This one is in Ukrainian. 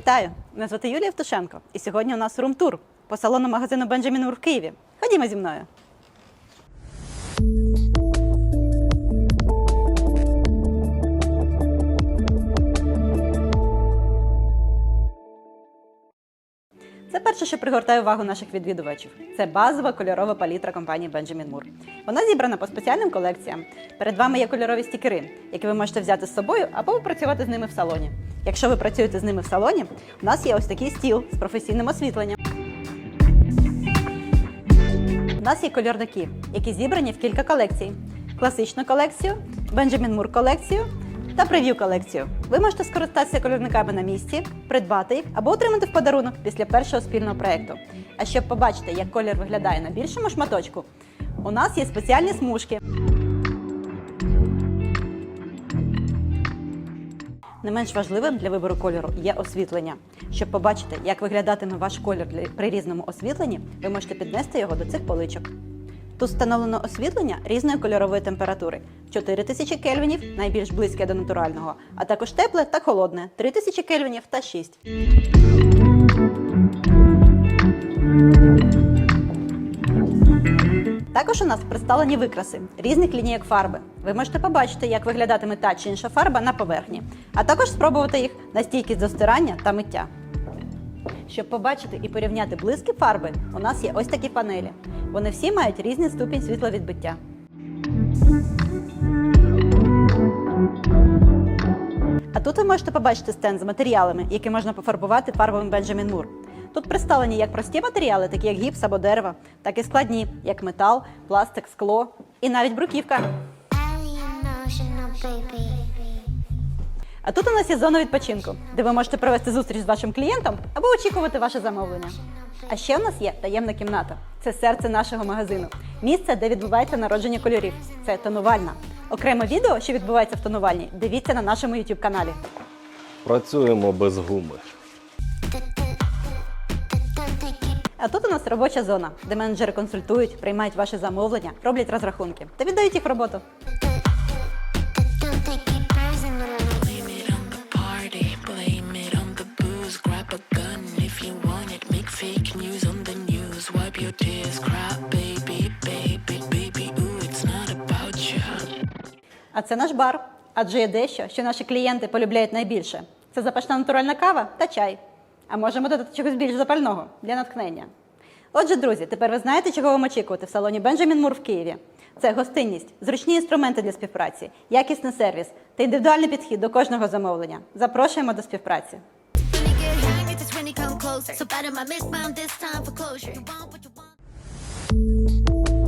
Вітаю! Мене звати Юлія Втушенко, І сьогодні у нас рум-тур по салону магазину Бенджамін в Києві. Ходімо зі мною. Це перше, що пригортає увагу наших відвідувачів. Це базова кольорова палітра компанії Benjamin Moore. Вона зібрана по спеціальним колекціям. Перед вами є кольорові стікери, які ви можете взяти з собою або попрацювати з ними в салоні. Якщо ви працюєте з ними в салоні, у нас є ось такий стіл з професійним освітленням. У нас є кольорники, які зібрані в кілька колекцій: класичну колекцію, Benjamin Moore колекцію та прев'ю колекцію. Ви можете скористатися кольорниками на місці, придбати їх або отримати в подарунок після першого спільного проєкту. А щоб побачити, як колір виглядає на більшому шматочку, у нас є спеціальні смужки. Не менш важливим для вибору кольору є освітлення. Щоб побачити, як виглядатиме ваш колір при різному освітленні, ви можете піднести його до цих поличок. Тут встановлено освітлення різної кольорової температури 4000 кельвінів, найбільш близьке до натурального, а також тепле та холодне 3000 кельвінів та 6. Також у нас представлені викраси різних лінійок фарби. Ви можете побачити, як виглядатиме та чи інша фарба на поверхні, а також спробувати їх на стійкість до стирання та миття. Щоб побачити і порівняти блиски фарби, у нас є ось такі панелі. Вони всі мають різний ступінь світловідбиття. А тут ви можете побачити стенд з матеріалами, які можна пофарбувати фарбами Benjamin Moore. Тут представлені як прості матеріали, такі як гіпс або дерево, так і складні, як метал, пластик, скло і навіть бруківка. А тут у нас є зона відпочинку, де ви можете провести зустріч з вашим клієнтом або очікувати ваше замовлення. А ще у нас є таємна кімната. Це серце нашого магазину. Місце, де відбувається народження кольорів. Це тонувальна. Окреме відео, що відбувається в тонувальні, дивіться на нашому YouTube каналі. Працюємо без гуми. А тут у нас робоча зона, де менеджери консультують, приймають ваші замовлення, роблять розрахунки та віддають їх в роботу. А це наш бар. Адже є дещо, що наші клієнти полюбляють найбільше. Це запашна натуральна кава та чай. А можемо додати чогось більш запального для натхнення. Отже, друзі, тепер ви знаєте, чого вам очікувати в салоні Benjamin Moore в Києві. Це гостинність, зручні інструменти для співпраці, якісний сервіс та індивідуальний підхід до кожного замовлення. Запрошуємо до співпраці. Música